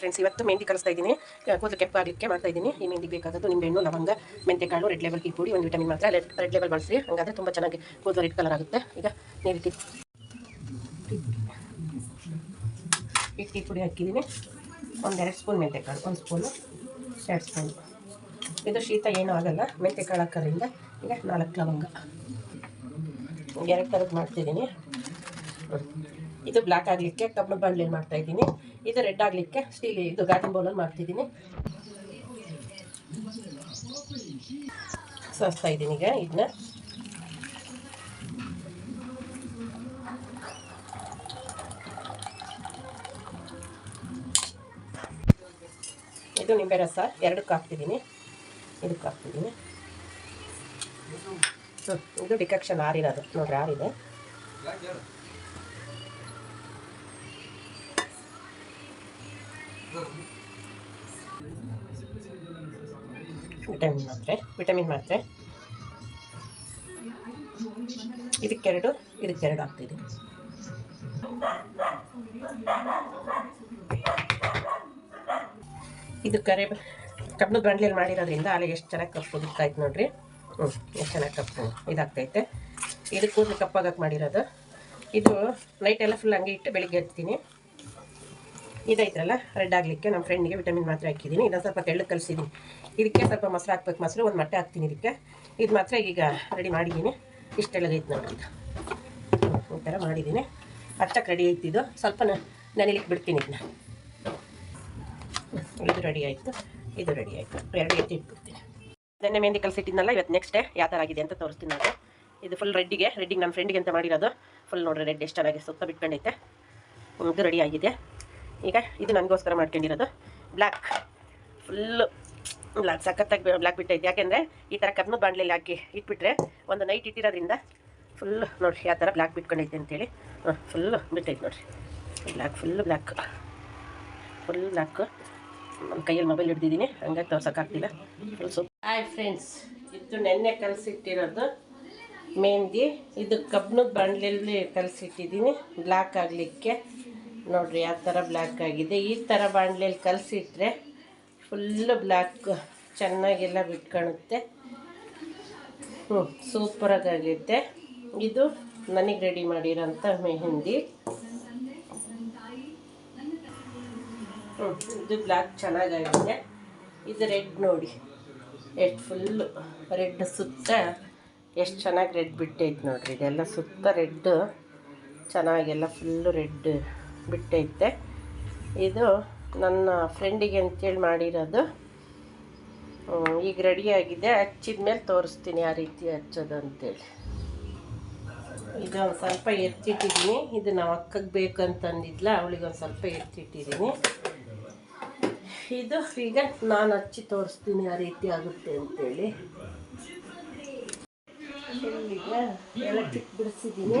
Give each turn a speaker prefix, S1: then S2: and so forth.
S1: Friends ಇವತ್ತು ಮೆಹಂದಿ ಕಲಿಸ್ತಾ ಇದ್ದೀನಿ. ಕೂದಲು ಕೆಂಪಾಗಲಿಕ್ಕೆ ಮಾಡ್ತಾ ಇದ್ದೀನಿ. ಈ ಮೆಹಂದಿ ಬೇಕಾದದ್ದು ನಿಂಬೆಹಣ್ಣು ಲವಂಗ, ಮೆಂತೆಕಾಳು ರೆಡ್ ಲೆವೆಲ್ ಪುಡಿ ಒಂದು ವಿಟಮಿನ್ ಮಾತ್ರ. ರೆಡ್ ಲೆವೆಲ್ ಬಳಸಿ ಹಂಗಾದ್ರೆ ತುಂಬ ಚೆನ್ನಾಗಿ ಕೂದಲು ರೆಡ್ ಕಲರ್ ಆಗುತ್ತೆ. ಈಗ ಟೀ ಈ ಟೀ ಪುಡಿ ಹಾಕಿದ್ದೀನಿ. ಒಂದೆರಡು ಸ್ಪೂನ್ ಮೆಂತೆಕಾಳು, ಒಂದು ಸ್ಪೂನು, ಎರಡು ಸ್ಪೂನು. ಇದು ಶೀತ ಏನೂ ಆಗಲ್ಲ. ಮೆಂತೆಕಾಳು ಹಾಕೋದ್ರಿಂದ ಈಗ ನಾಲ್ಕು ಲವಂಗ. ಎರಡು ಥರದ್ದು ಮಾಡ್ತಿದ್ದೀನಿ ಇದು ಬ್ಲ್ಯಾಕ್ ಆಗಲಿಕ್ಕೆ ಕಬ್ಬು ಬಾಣಲೆಯಲ್ಲಿ ಮಾಡ್ತಾ ಇದ್ದೀನಿ. ಇದು ರೆಡ್ ಆಗಲಿಕ್ಕೆ ಸ್ಟೀಲ್ ಇದು ಗಾಜಿನ ಬೌಲಲ್ಲಿ ಮಾಡ್ತಿದ್ದೀನಿ. ಸಸ್ತಾ ಇದ್ದೀನಿ ಈಗ ಇದನ್ನ ಇದು ನಿಂಬೆ ರಸ, ಎರಡಕ್ಕೆ ಹಾಕ್ತಿದ್ದೀನಿ. ಇದಕ್ಕೆ ಹಾಕ್ತಿದ್ದೀನಿ. ಇದು ಡಿಕಕ್ಷನ್ ಆರಿರೋದು. ನೋಡ್ರಿ ಆರಿದೆ. ವಿಟಮಿನ್ ಮಾತ್ರೆ ವಿಟಮಿನ್ ಮಾತ್ರೆ. ಇದಕ್ಕೆರಡು ಇದಕ್ಕೆರಡು ಆಗ್ತಿದೆ. ಇದು ಕರೆ ಕಬ್ಬು ಬಾಣಲೆಯಲ್ಲಿ ಮಾಡಿರೋದ್ರಿಂದ ಅಲ್ಲಿಗೆ ಎಷ್ಟು ಚೆನ್ನಾಗಿ ಕಪ್ಪು ದಿಕ್ಕಾಯ್ತು ನೋಡ್ರಿ. ಹ್ಞೂ ಎಷ್ಟು ಚೆನ್ನಾಗಿ ಕಪ್ಪು ಇದಾಗ್ತೈತೆ. ಇದು ಕೂದಲು ಕಪ್ಪಾಗಕ್ಕೆ ಮಾಡಿರೋದು. ಇದು ನೈಟ್ ಎಲ್ಲ ಫುಲ್ ಹಂಗೆ ಇಟ್ಟು ಬೆಳಿಗ್ಗೆ ಎತ್ತೀನಿ ಇದೈತ್ರಲ್ಲ ರೆಡ್ ಆಗಲಿಕ್ಕೆ ನಮ್ಮ ಫ್ರೆಂಡಿಗೆ ವಿಟಮಿನ್ ಮಾತ್ರ ಹಾಕಿದ್ದೀನಿ ಇದನ್ನು ಸ್ವಲ್ಪ ತೆಳ್ಳು ಕಲಿಸಿದ್ದೀನಿ ಇದಕ್ಕೆ ಸ್ವಲ್ಪ ಮೊಸರು ಹಾಕ್ಬೇಕು. ಮೊಸರು ಒಂದು ಮೊಟ್ಟೆ ಹಾಕ್ತೀನಿ ಇದಕ್ಕೆ. ಇದು ಮಾತ್ರ ಈಗ ರೆಡಿ ಮಾಡಿದ್ದೀನಿ ಇಷ್ಟೆಲ್ಲಗೈತೆ ನೋಡಿ ಇದು ಈ ಥರ ಮಾಡಿದ್ದೀನಿ ಅಷ್ಟಕ್ಕೆ ರೆಡಿ ಆಯ್ತು ಇದು. ಸ್ವಲ್ಪ ನೆನೆಲಿಕ್ಕೆ ಬಿಡ್ತೀನಿ ಇದನ್ನ ಇದು ರೆಡಿ ಆಯಿತು. ಇದು ರೆಡಿ ಆಯಿತು. ಎರಡು ಎತ್ತಿ ಇಟ್ಬಿಡ್ತೀನಿ. ಅದನ್ನೇ ಮೆಹಂದಿ ಕಲಿಸಿಟ್ಟಿದ್ನಲ್ಲ ಇವತ್ತು ನೆಕ್ಸ್ಟ್ ಡೇ ಯಾವ ಥರ ಆಗಿದೆ ಅಂತ ತೋರಿಸ್ತೀನಿ ನಾನು ಇದು ಫುಲ್ ರೆಡ್ಡಿಗೆ ರೆಡ್ಡಿಗೆ ನಮ್ಮ ಫ್ರೆಂಡಿಗೆ ಅಂತ ಮಾಡಿರೋದು. ಫುಲ್ ನೋಡಿರಿ ರೆಡ್ ಎಷ್ಟು ಚೆನ್ನಾಗಿ ಸುತ್ತ ಬಿಟ್ಕೊಂಡೈತೆ. ಇದು ರೆಡಿ ಆಗಿದೆ. ಈಗ ಇದು ನನಗೋಸ್ಕರ ಮಾಡ್ಕೊಂಡಿರೋದು. ಬ್ಲ್ಯಾಕ್ ಫುಲ್ಲು ಬ್ಲ್ಯಾಕ್ ಸಖತ್ತಾಗಿ ಬ್ಲ್ಯಾಕ್ ಬಿಟ್ಟೈತೆ. ಯಾಕೆಂದರೆ ಈ ಥರ ಕಬ್ಬನ ಬಾಣಲೆಯಲ್ಲಿ ಹಾಕಿ ಇಟ್ಬಿಟ್ರೆ ಒಂದು ನೈಟ್ ಇಟ್ಟಿರೋದ್ರಿಂದ ಫುಲ್ ನೋಡಿರಿ ಯಾವ ಥರ ಬ್ಲ್ಯಾಕ್ ಬಿಟ್ಕೊಂಡೈತೆ ಅಂತೇಳಿ. ಹಾಂ ಫುಲ್ಲು ಬಿಟ್ಟೈತೆ ನೋಡಿರಿ. Black full black full black ನನ್ನ ಕೈಯಲ್ಲಿ ಮೊಬೈಲ್ ಹಿಡ್ದಿದ್ದೀನಿ. ಹಂಗಾಗಿ ತೋರ್ಸೋಕ್ಕಾಗ್ತಿಲ್ಲ ಫುಲ್ ಸೂಪ್ ಹಾಯ್ ಫ್ರೆಂಡ್ಸ್ ಇದು ನೆನ್ನೆ ಕಲಸಿಟ್ಟಿರೋದು ಮೆಹಂದಿ ಇದು ಕಬ್ಬಣದ ಬಾಣಲೆಯಲ್ಲಿ ಕಲಸಿಟ್ಟಿದ್ದೀನಿ. ಬ್ಲ್ಯಾಕ್ ಆಗಲಿಕ್ಕೆ. ನೋಡಿರಿ ಯಾವ ಥರ ಬ್ಲ್ಯಾಕ್ ಆಗಿದೆ. ಈ ಥರ ಬಾಣಲೆಯಲ್ಲಿ ಕಲಸಿಟ್ರೆ ಫುಲ್ಲು ಬ್ಲ್ಯಾಕ್ ಚೆನ್ನಾಗೆಲ್ಲ ಬಿಟ್ಕೊಳುತ್ತೆ ಹ್ಞೂ ಸೂಪರಾಗೈತೆ ಇದು ನನಗೆ ರೆಡಿ ಮಾಡಿರೋಂಥ ಮೆಹಂದಿ. ಹ್ಞೂ ಇದು ಬ್ಲ್ಯಾಕ್ ಚೆನ್ನಾಗಾಗಿದೆ. ಇದು ರೆಡ್ ನೋಡಿ. ಎಷ್ಟು ಫುಲ್ಲು ರೆಡ್ ಸುತ್ತ ಎಷ್ಟು ಚೆನ್ನಾಗಿ ರೆಡ್ ಬಿಟ್ಟೈತೆ ನೋಡ್ರಿ. ಇದೆಲ್ಲ ಸುತ್ತ ರೆಡ್ ಚೆನ್ನಾಗೆಲ್ಲ ಫುಲ್ಲು ರೆಡ್ ಬಿಟ್ಟೈತೆ. ಇದು ನನ್ನ ಫ್ರೆಂಡಿಗೆ ಅಂತೇಳಿ ಮಾಡಿರೋದು. ಈಗ ರೆಡಿಯಾಗಿದೆ ಹಚ್ಚಿದ ಮೇಲೆ ತೋರಿಸ್ತೀನಿ ಆ ರೀತಿ ಹಚ್ಚೋದು ಅಂತೇಳಿ. ಇದು ಒಂದು ಸ್ವಲ್ಪ ಎತ್ತಿಟ್ಟಿದ್ದೀನಿ. ಇದು ನಾವು ಅಕ್ಕಗೆ ಬೇಕಂತಂದಿದ್ಲ ಅವಳಿಗೆ ಒಂದು ಸ್ವಲ್ಪ ಎತ್ತಿಟ್ಟಿದ್ದೀನಿ. ಇದು ಈಗ ನಾನು ಹಚ್ಚಿ ತೋರಿಸ್ತೀನಿ ಆ ರೀತಿ ಆಗುತ್ತೆ ಅಂತೇಳಿ. ಈಗ ಎಲೆಕ್ಟ್ರಿಕ್ ಬಿಡಿಸಿದ್ದೀನಿ.